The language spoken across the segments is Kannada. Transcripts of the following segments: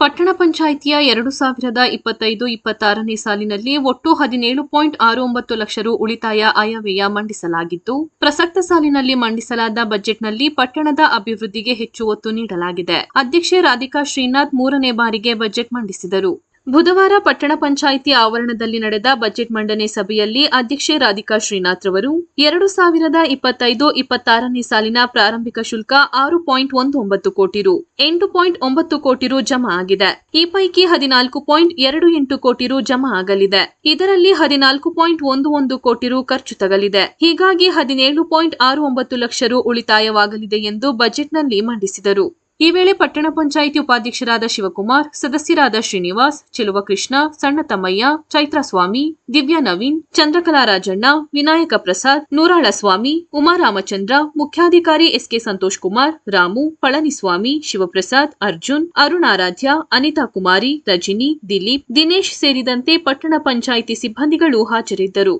ಪಟ್ಟಣ ಪಂಚಾಯಿತಿಯ ಎರಡು ಸಾವಿರದ ಇಪ್ಪತ್ತೈದು, ಇಪ್ಪತ್ತಾರನೇ ಸಾಲಿನಲ್ಲಿ ಒಟ್ಟು ಹದಿನೇಳು ಪಾಯಿಂಟ್ ಆರು ಒಂಬತ್ತು ಲಕ್ಷ ರು ಉಳಿತಾಯ ಆಯವ್ಯಯ ಮಂಡಿಸಲಾಗಿದ್ದು, ಪ್ರಸಕ್ತ ಸಾಲಿನಲ್ಲಿ ಮಂಡಿಸಲಾದ ಬಜೆಟ್ನಲ್ಲಿ ಪಟ್ಟಣದ ಅಭಿವೃದ್ಧಿಗೆ ಹೆಚ್ಚು ಒತ್ತು ನೀಡಲಾಗಿದೆ. ಅಧ್ಯಕ್ಷೆ ರಾಧಿಕಾ ಶ್ರೀನಾಥ್ ಮೂರನೇ ಬಾರಿಗೆ ಬಜೆಟ್ ಮಂಡಿಸಿದರು. ಬುಧವಾರ ಪಟ್ಟಣ ಪಂಚಾಯಿತಿ ಆವರಣದಲ್ಲಿ ನಡೆದ ಬಜೆಟ್ ಮಂಡನೆ ಸಭೆಯಲ್ಲಿ ಅಧ್ಯಕ್ಷೆ ರಾಧಿಕಾ ಶ್ರೀನಾಥ್ ರವರು ಎರಡು ಸಾವಿರದ ಇಪ್ಪತ್ತೈದು ಇಪ್ಪತ್ತಾರನೇ ಸಾಲಿನ ಪ್ರಾರಂಭಿಕ ಶುಲ್ಕ ಆರು ಪಾಯಿಂಟ್ ಒಂಬತ್ತು ಕೋಟಿ ರು, ಎಂಟು ಪಾಯಿಂಟ್ ಒಂಬತ್ತು ಕೋಟಿ ರು ಜಮಾ ಆಗಿದೆ. ಈ ಪೈಕಿ ಹದಿನಾಲ್ಕು ಪಾಯಿಂಟ್ ಎರಡು ಎಂಟು ಕೋಟಿ ರು ಜಮಾ ಆಗಲಿದೆ. ಇದರಲ್ಲಿ ಹದಿನಾಲ್ಕು ಪಾಯಿಂಟ್ ಒಂದು ಒಂದು ಕೋಟಿ ರು ಖರ್ಚು ತಗಲಿದೆ. ಹೀಗಾಗಿ ಹದಿನೇಳು ಪಾಯಿಂಟ್ ಆರು ಒಂಬತ್ತು ಲಕ್ಷ ರು ಉಳಿತಾಯವಾಗಲಿದೆ ಎಂದು ಬಜೆಟ್ನಲ್ಲಿ ಮಂಡಿಸಿದರು. ಈ ವೇಳೆ ಪಟ್ಟಣ ಪಂಚಾಯಿತಿ ಉಪಾಧ್ಯಕ್ಷರಾದ ಶಿವಕುಮಾರ್, ಸದಸ್ಯರಾದ ಶ್ರೀನಿವಾಸ್, ಚೆಲುವ ಕೃಷ್ಣ, ಸಣ್ಣ ತಮ್ಮಯ್ಯ, ಚೈತ್ರಸ್ವಾಮಿ, ದಿವ್ಯಾ ನವೀನ್ ಚಂದ್ರಕಲಾ ರಾಜಣ್ಣ ವಿನಾಯಕ ಪ್ರಸಾದ್ ನೂರಾಳ ಸ್ವಾಮಿ ಉಮಾರಾಮಚಂದ್ರ, ಮುಖ್ಯಾಧಿಕಾರಿ ಎಸ್ಕೆ ಸಂತೋಷ್ ಕುಮಾರ್, ರಾಮು, ಪಳನಿಸ್ವಾಮಿ, ಶಿವಪ್ರಸಾದ್, ಅರ್ಜುನ್, ಅರುಣಾರಾಧ್ಯ, ಅನಿತಾ ಕುಮಾರಿ, ರಜಿನಿ, ದಿಲೀಪ್, ದಿನೇಶ್ ಸೇರಿದಂತೆ ಪಟ್ಟಣ ಪಂಚಾಯಿತಿ ಸಿಬ್ಬಂದಿಗಳು ಹಾಜರಿದ್ದರು.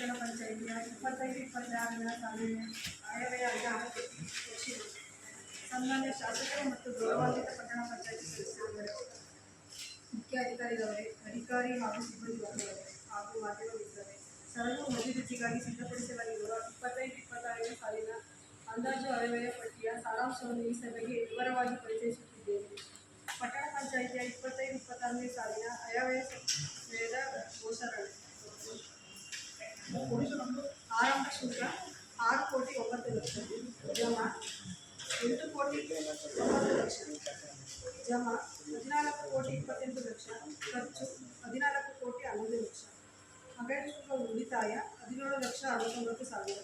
ಸರಗೂರು ಪಟ್ಟಣ ಪಂಚಾಯಿತಿಯ ಇಪ್ಪತ್ತೈದು ಇಪ್ಪತ್ತಾರನೇ ಸಾಲಿನ ಆಯವ್ಯಯ ಅನುದಾನಕ್ಕೆ ಹೆಚ್ಚಿದೆ ಸನ್ಮಾನ್ಯ ಶಾಸಕರು ಮತ್ತು ಗೌರವಾನ್ವಿತ ಪಟ್ಟಣ ಪಂಚಾಯಿತಿ ಸದಸ್ಯರುಗಳೇ ಮುಖ್ಯಾಧಿಕಾರಿಗಳೇ ಅಧಿಕಾರಿ ಹಾಗೂ ಸಿಬ್ಬಂದಿ ವರ್ಗಗಳೇ ಹಾಗೂ ಮಾಧ್ಯಮ ಮಿತ್ರರೇ ಸರಗೂರು ಅಭಿವೃದ್ಧಿಗಾಗಿ ಸಿದ್ಧಪಡಿಸಲಾಗಿರುವ ಇಪ್ಪತ್ತೈದು ಇಪ್ಪತ್ತಾರನೇ ಸಾಲಿನ ಅಂದಾಜು ಆಯವ್ಯಯ ಪಟ್ಟಿಯ ಸಾರಾಂಶವನ್ನು ಈ ಸಭೆಗೆ ವಿವರವಾಗಿ ಪರಿಚಯಿಸುತ್ತಿದ್ದೇನೆ ಪಟ್ಟಣ ಪಂಚಾಯಿತಿಯ ಇಪ್ಪತ್ತೈದು ಇಪ್ಪತ್ತಾರನೇ ಸಾಲಿನ ಆಯವ್ಯಯ ವ್ಯಯದ ಘೋಷಣೆ ಆರಂಭ ಶುಲ್ಕ ಆರು ಕೋಟಿ ಒಂಬತ್ತು ಲಕ್ಷ ಜಮಾ ಎಂಟು ಕೋಟಿ ಒಂಬತ್ತು ಲಕ್ಷ ಜಮಾ ಹದಿನಾಲ್ಕು ಕೋಟಿ ಇಪ್ಪತ್ತೆಂಟು ಲಕ್ಷ ಖರ್ಚು ಹದಿನಾಲ್ಕು ಕೋಟಿ ಹನ್ನೊಂದು ಲಕ್ಷ ಅಗತ್ಯ ಶುಲ್ಕ ಉಳಿತಾಯ ಹದಿನೇಳು ಲಕ್ಷ ಅರವತ್ತೊಂಬತ್ತು ಸಾವಿರ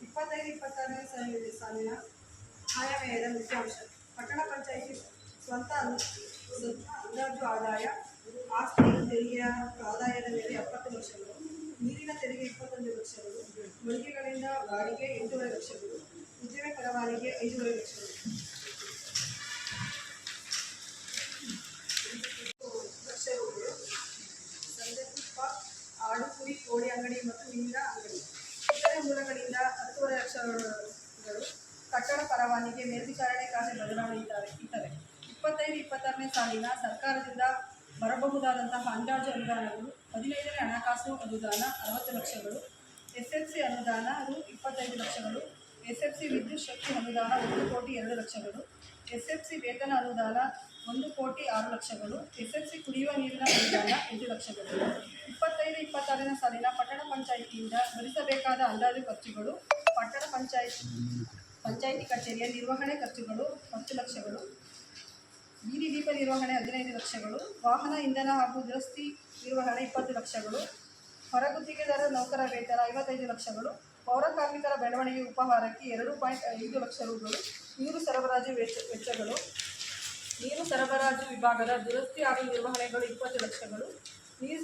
ಇಪ್ಪತ್ತೈದು ಇಪ್ಪತ್ತಾರನೇ ಸಾಲಿನ ಸಾಲಿನ ಆಯವ್ಯಯದ ಮುಖ್ಯಾಂಶ ಪಟ್ಟಣ ಪಂಚಾಯಿತಿ ಸ್ವಂತ ಅನು ಸ್ವ- ಅಂದಾಜು ಆದಾಯ ಆಸ್ತಿ ತೆರಿಗೆಯ ಆದಾಯದ ಮೇಲೆ ಎಪ್ಪತ್ತು ಲಕ್ಷಗಳು ನೀರಿನ ತೆರಿಗೆ ಇಪ್ಪತ್ತೊಂದು ಲಕ್ಷಗಳು, ಮಳಿಗೆಗಳಿಂದ ಬಾಡಿಗೆ ಎಂಟೂವರೆ ಲಕ್ಷಗಳು, ಉದ್ಯಮ ಪರವಾನಿಗೆ ಐದೂವರೆ ಲಕ್ಷಗಳು. ಲಕ್ಷ ಕೋಳಿ ಅಂಗಡಿ ಮತ್ತು ಮೀನಿನ ಅಂಗಡಿ. ಇತರೆ ಮೂಲಗಳಿಂದ ಹತ್ತೂವರೆ ಲಕ್ಷಗಳು ಕಟ್ಟಡ ಪರವಾನಿಗೆ ಮೇಲ್ವಿಚಾರಣೆ ಖಾತೆ ಬದಲಾವಣೆ ಇದ್ದಾರೆ ಇತರೆ ಇಪ್ಪತ್ತೈದು, ಇಪ್ಪತ್ತಾರನೇ ಸಾಲಿನ ಸರ್ಕಾರದಿಂದ ಬರಬಹುದಾದಂತಹ ಅಂದಾಜು ಅನುದಾನಗಳು, ಹದಿನೈದನೇ ಹಣಕಾಸು ಅನುದಾನ, ಅರವತ್ತು ಲಕ್ಷಗಳು ಎಸ್ ಎಫ್ ಸಿ ಅನುದಾನ ರು ಇಪ್ಪತ್ತೈದು ಲಕ್ಷಗಳು ಎಸ್ ಎಫ್ ಸಿ ವಿದ್ಯುತ್ ಶಕ್ತಿ ಅನುದಾನ ಒಂದು ಕೋಟಿ ಎರಡು ಲಕ್ಷಗಳು ಎಸ್ ಎಫ್ ಸಿ ವೇತನ ಅನುದಾನ ಒಂದು ಕೋಟಿ ಆರು ಲಕ್ಷಗಳು ಎಸ್ ಎಫ್ ಸಿ ಕುಡಿಯುವ ನೀರಿನ ಅನುದಾನ ಐದು ಲಕ್ಷಗಳು. ಇಪ್ಪತ್ತೈದು, ಇಪ್ಪತ್ತಾರನೇ ಸಾಲಿನ ಪಟ್ಟಣ ಪಂಚಾಯಿತಿಯಿಂದ ಭರಿಸಬೇಕಾದ ಅಂದಾಜು ಖರ್ಚುಗಳು, ಪಟ್ಟಣ ಪಂಚಾಯಿತಿ ಪಂಚಾಯಿತಿ ಕಚೇರಿಯ ನಿರ್ವಹಣೆ ಖರ್ಚುಗಳು ಹತ್ತು ಲಕ್ಷಗಳು. ಬೀದಿ ದೀಪ ನಿರ್ವಹಣೆ ಹದಿನೈದು ಲಕ್ಷಗಳು, ವಾಹನ ಇಂಧನ ಹಾಗೂ ದುರಸ್ತಿ ನಿರ್ವಹಣೆ ಇಪ್ಪತ್ತು ಲಕ್ಷಗಳು ಹೊರಗುತ್ತಿಗೆದಾರ ನೌಕರ ವೇತನ ಐವತ್ತೈದು ಲಕ್ಷಗಳು ಪೌರ ಕಾರ್ಮಿಕರ ಬೆಳವಣಿಗೆ ಉಪಹಾರಕ್ಕೆ ಎರಡು ಪಾಯಿಂಟ್ ಐದು ಲಕ್ಷ ರೂಗಳು, ನೀರು ಸರಬರಾಜು ವೆಚ್ಚ, ವೆಚ್ಚಗಳು, ನೀರು ಸರಬರಾಜು ವಿಭಾಗದ ದುರಸ್ತಿ ಹಾಗೂ ನಿರ್ವಹಣೆಗಳು ಇಪ್ಪತ್ತು ಲಕ್ಷಗಳು, ನೀರು